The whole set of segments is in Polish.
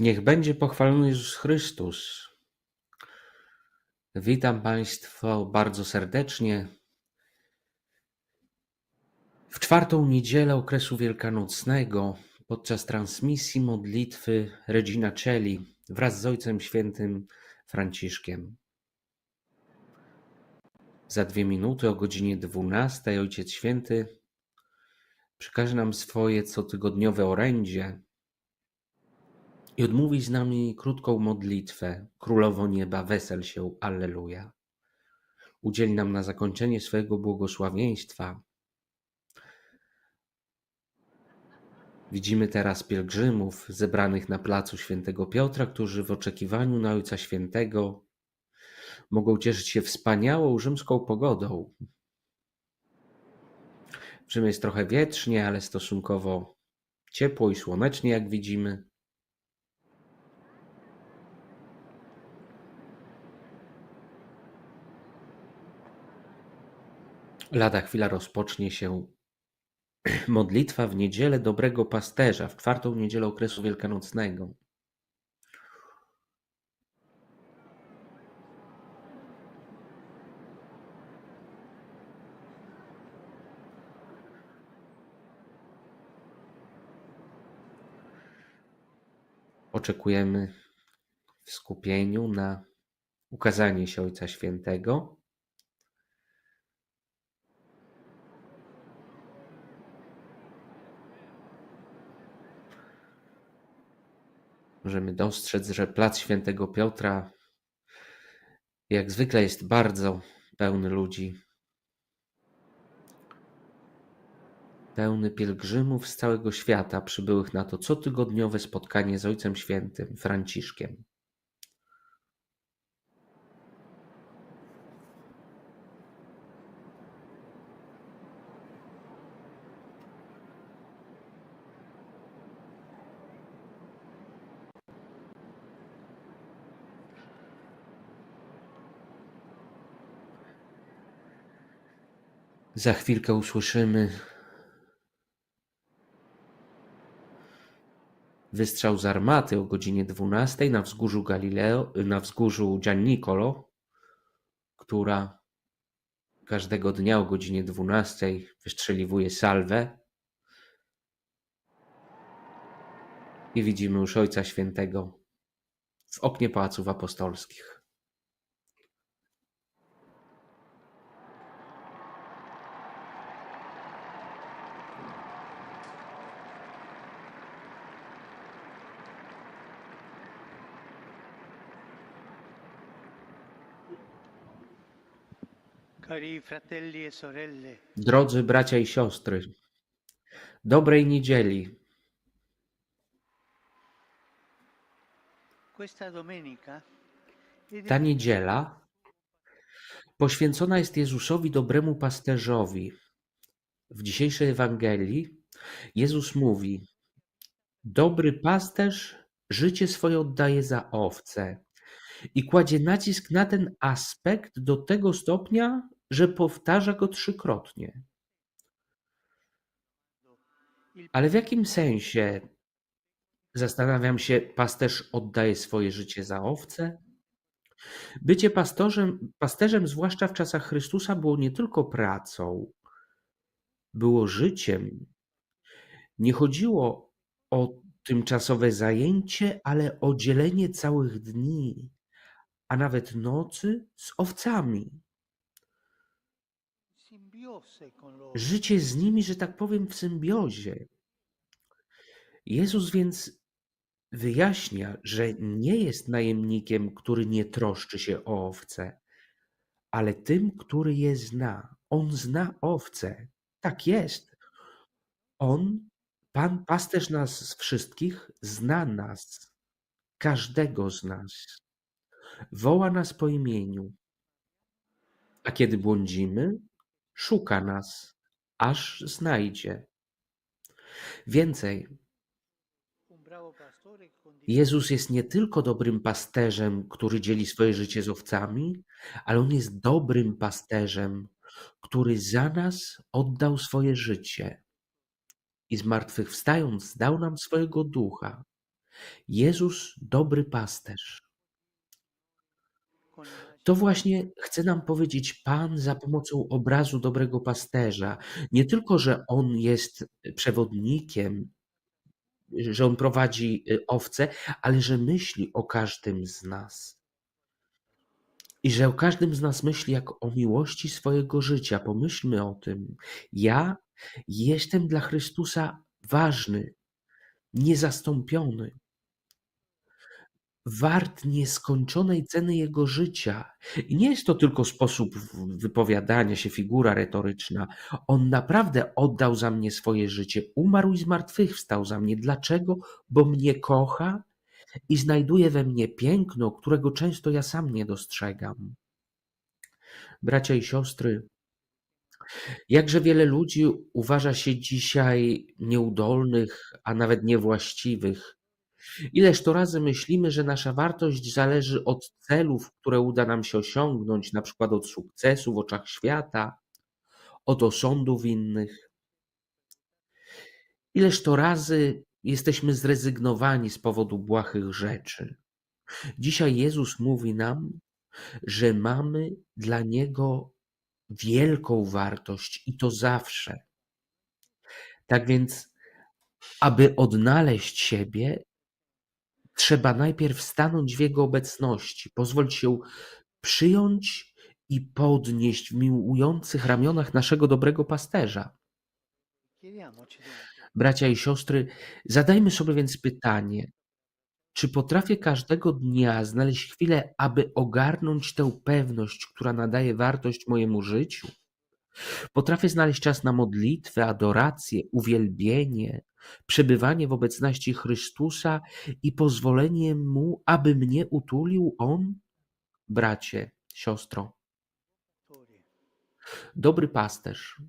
Niech będzie pochwalony Jezus Chrystus. Witam Państwa bardzo serdecznie. W czwartą niedzielę okresu wielkanocnego podczas transmisji modlitwy Regina Celi wraz z Ojcem Świętym Franciszkiem. Za dwie minuty o godzinie 12 Ojciec Święty przekaże nam swoje cotygodniowe orędzie i odmówi z nami krótką modlitwę Królowo Nieba, wesel się, Alleluja. Udzieli nam na zakończenie swojego błogosławieństwa. Widzimy teraz pielgrzymów zebranych na placu Świętego Piotra, którzy w oczekiwaniu na Ojca Świętego mogą cieszyć się wspaniałą rzymską pogodą. W Rzymie jest trochę wietrznie, ale stosunkowo ciepło i słonecznie, jak widzimy. Lada chwila rozpocznie się modlitwa w niedzielę dobrego pasterza, w czwartą niedzielę okresu wielkanocnego. Oczekujemy w skupieniu na ukazanie się Ojca Świętego. Możemy dostrzec, że plac Świętego Piotra jak zwykle jest bardzo pełny ludzi. Pełny pielgrzymów z całego świata przybyłych na to cotygodniowe spotkanie z Ojcem Świętym Franciszkiem. Za chwilkę usłyszymy wystrzał z armaty o godzinie 12 na wzgórzu Galileo, na wzgórzu Giannicolo, która każdego dnia o godzinie 12 wystrzeliwuje salwę. I widzimy już Ojca Świętego w oknie pałaców apostolskich. Drodzy bracia i siostry, dobrej niedzieli. Ta niedziela poświęcona jest Jezusowi dobremu pasterzowi. W dzisiejszej Ewangelii Jezus mówi: Dobry pasterz życie swoje oddaje za owce. I kładzie nacisk na ten aspekt do tego stopnia, że powtarza go trzykrotnie. Ale w jakim sensie, zastanawiam się, pasterz oddaje swoje życie za owce? Bycie pastorzem, pasterzem, zwłaszcza w czasach Chrystusa, było nie tylko pracą, było życiem. Nie chodziło o tymczasowe zajęcie, ale o dzielenie całych dni, a nawet nocy z owcami. Życie z nimi, że tak powiem, w symbiozie. Jezus więc wyjaśnia, że nie jest najemnikiem, który nie troszczy się o owce, ale tym, który je zna. On zna owce. Tak jest. On, Pan pasterz nas wszystkich, zna nas, każdego z nas. Woła nas po imieniu. A kiedy błądzimy, szuka nas, aż znajdzie. Więcej, Jezus jest nie tylko dobrym pasterzem, który dzieli swoje życie z owcami, ale on jest dobrym pasterzem, który za nas oddał swoje życie i zmartwychwstając dał nam swojego ducha. Jezus, dobry pasterz. To właśnie chce nam powiedzieć Pan za pomocą obrazu dobrego pasterza. Nie tylko, że On jest przewodnikiem, że On prowadzi y, owce, ale że myśli o każdym z nas. I że o każdym z nas myśli jak o miłości swojego życia. Pomyślmy o tym. Ja jestem dla Chrystusa ważny, niezastąpiony. Wart nieskończonej ceny Jego życia. I nie jest to tylko sposób wypowiadania się, figura retoryczna. On naprawdę oddał za mnie swoje życie, umarł i zmartwychwstał za mnie. Dlaczego? Bo mnie kocha i znajduje we mnie piękno, którego często ja sam nie dostrzegam. Bracia i siostry, jakże wiele ludzi uważa się dzisiaj nieudolnych, a nawet niewłaściwych. Ileż to razy myślimy, że nasza wartość zależy od celów, które uda nam się osiągnąć, na przykład od sukcesu w oczach świata, od osądów innych. Ileż to razy jesteśmy zrezygnowani z powodu błahych rzeczy. Dzisiaj Jezus mówi nam, że mamy dla Niego wielką wartość i to zawsze. Tak więc, aby odnaleźć siebie, trzeba najpierw stanąć w Jego obecności, pozwolić się przyjąć i podnieść w miłujących ramionach naszego dobrego pasterza. Bracia i siostry, zadajmy sobie więc pytanie, czy potrafię każdego dnia znaleźć chwilę, aby ogarnąć tę pewność, która nadaje wartość mojemu życiu? Potrafię znaleźć czas na modlitwę, adorację, uwielbienie, przebywanie w obecności Chrystusa i pozwolenie Mu, aby mnie utulił On? Bracie, siostro, dobry pasterz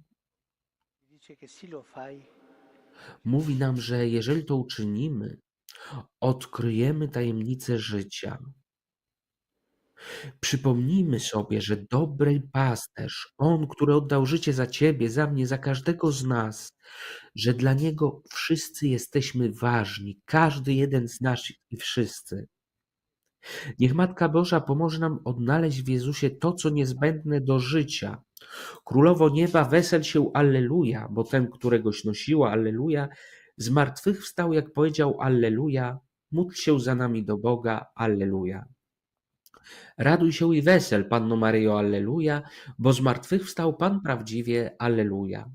mówi nam, że jeżeli to uczynimy, odkryjemy tajemnicę życia. Przypomnijmy sobie, że dobry pasterz, on, który oddał życie za ciebie, za mnie, za każdego z nas, że dla niego wszyscy jesteśmy ważni, każdy jeden z nas i wszyscy. Niech Matka Boża pomoże nam odnaleźć w Jezusie to, co niezbędne do życia. Królowo nieba, wesel się, alleluja, bo ten, któregoś nosiła, alleluja, zmartwychwstał, jak powiedział, alleluja, módl się za nami do Boga, alleluja. Raduj się i wesel, Panno Maryjo, alleluja, bo zmartwychwstał Pan prawdziwie, alleluja.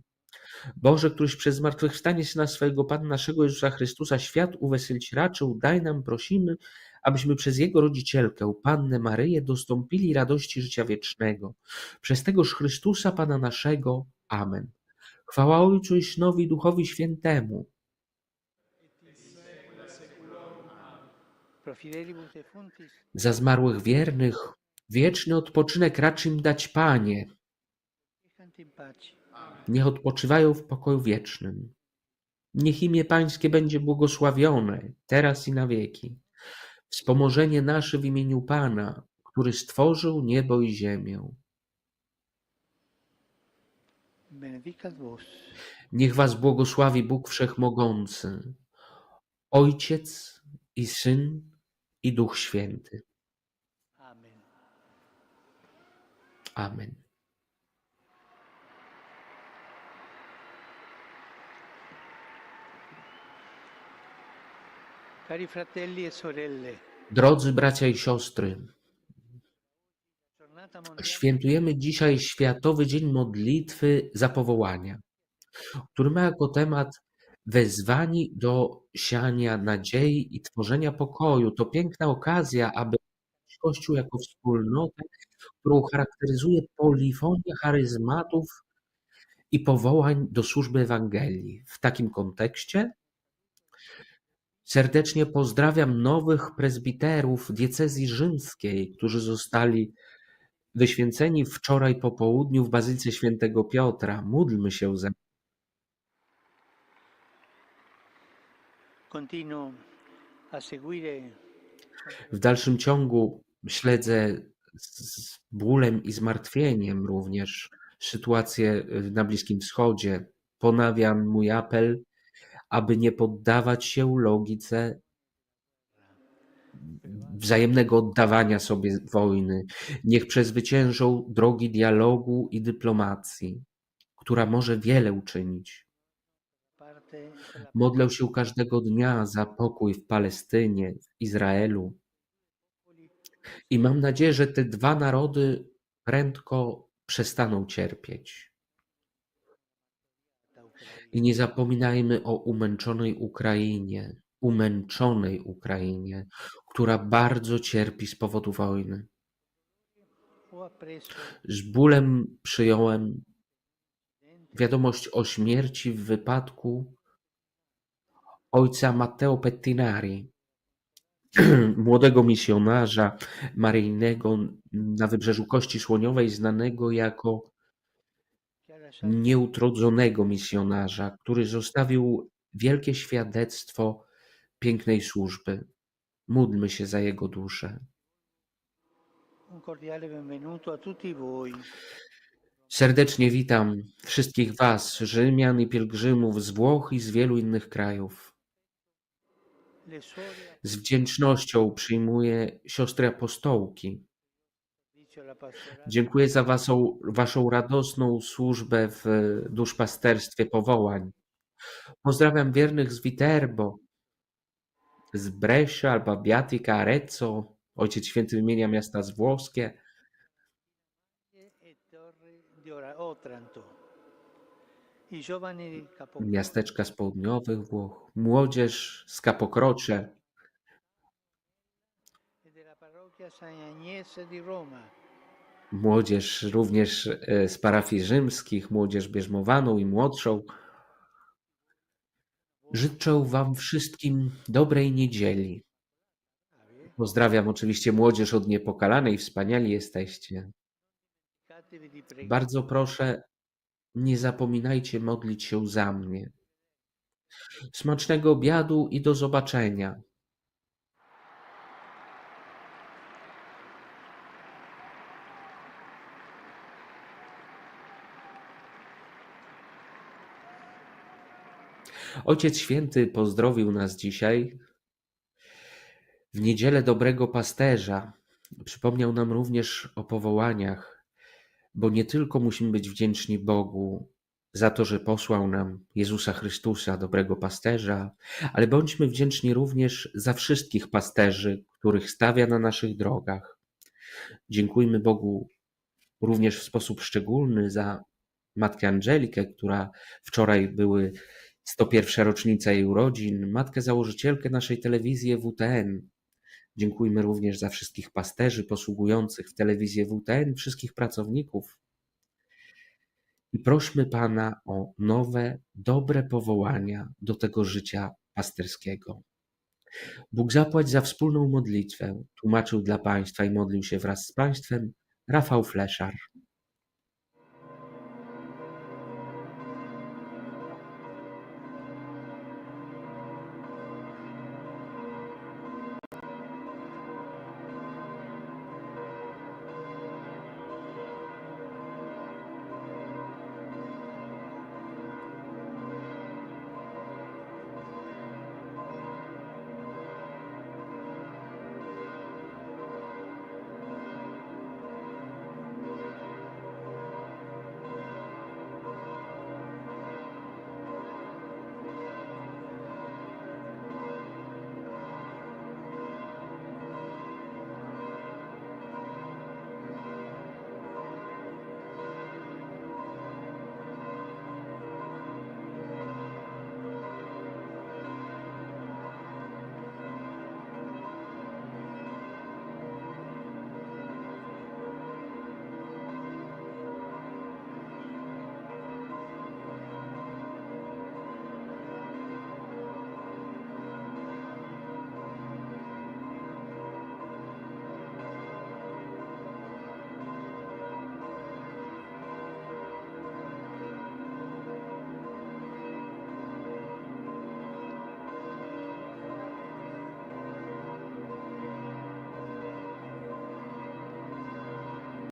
Boże, któryś przez zmartwychwstanie Syna swojego Pana naszego Jezusa Chrystusa świat uweselić raczył, daj nam, prosimy, abyśmy przez Jego rodzicielkę, Pannę Maryję, dostąpili radości życia wiecznego. Przez tegoż Chrystusa Pana naszego. Amen. Chwała Ojcu i Synowi Duchowi Świętemu, za zmarłych wiernych, wieczny odpoczynek racz im dać, Panie, niech odpoczywają w pokoju wiecznym. Niech imię Pańskie będzie błogosławione, teraz i na wieki. Wspomożenie nasze w imieniu Pana, który stworzył niebo i ziemię. Niech was błogosławi Bóg Wszechmogący, Ojciec i Syn i Duch Święty. Amen. Amen. Cari fratelli e sorelle, Drodzy bracia i siostry, świętujemy dzisiaj Światowy Dzień Modlitwy Zapowołania, który ma jako temat wezwani do siania nadziei i tworzenia pokoju. To piękna okazja, aby Kościół jako wspólnotę, którą charakteryzuje polifonia charyzmatów i powołań do służby Ewangelii. W takim kontekście serdecznie pozdrawiam nowych prezbiterów diecezji rzymskiej, którzy zostali wyświęceni wczoraj po południu w Bazylice Świętego Piotra. Módlmy się za W dalszym ciągu śledzę z bólem i zmartwieniem również sytuację na Bliskim Wschodzie. Ponawiam mój apel, aby nie poddawać się logice wzajemnego oddawania sobie wojny. Niech przezwyciężą drogi dialogu i dyplomacji, która może wiele uczynić. Modlę się każdego dnia za pokój w Palestynie, w Izraelu i mam nadzieję, że te dwa narody prędko przestaną cierpieć. I nie zapominajmy o umęczonej Ukrainie, umęczonej Ukrainie, która bardzo cierpi z powodu wojny. Z bólem przyjąłem wiadomość o śmierci w wypadku ojca Matteo Pettinari, młodego misjonarza maryjnego na wybrzeżu Kości Słoniowej, znanego jako nieutrodzonego misjonarza, który zostawił wielkie świadectwo pięknej służby. Módlmy się za jego duszę. Serdecznie witam wszystkich Was, Rzymian i pielgrzymów z Włoch i z wielu innych krajów. Z wdzięcznością przyjmuję siostry apostołki. Dziękuję za waszą, waszą radosną służbę w duszpasterstwie powołań. Pozdrawiam wiernych z Viterbo, z Brescia, Alba Biatica, Arezzo, Ojciec Święty wymienia miasta z włoskie, miasteczka z południowych Włoch, młodzież z e Roma. młodzież również e, z parafii rzymskich, młodzież bierzmowaną i młodszą. Życzę Wam wszystkim dobrej niedzieli. Pozdrawiam oczywiście młodzież od Niepokalanej, wspaniali jesteście. Bardzo proszę, nie zapominajcie modlić się za mnie. Smacznego obiadu i do zobaczenia. Ojciec Święty pozdrowił nas dzisiaj w niedzielę dobrego pasterza. Przypomniał nam również o powołaniach, bo nie tylko musimy być wdzięczni Bogu za to, że posłał nam Jezusa Chrystusa, dobrego pasterza, ale bądźmy wdzięczni również za wszystkich pasterzy, których stawia na naszych drogach. Dziękujmy Bogu również w sposób szczególny za matkę Angelikę, która wczoraj były 101. rocznica jej urodzin, matkę założycielkę naszej telewizji WTN. Dziękujmy również za wszystkich pasterzy posługujących w telewizji WTN, wszystkich pracowników. I prośmy Pana o nowe, dobre powołania do tego życia pasterskiego. Bóg zapłać za wspólną modlitwę. Tłumaczył dla Państwa i modlił się wraz z Państwem Rafał Fleszar.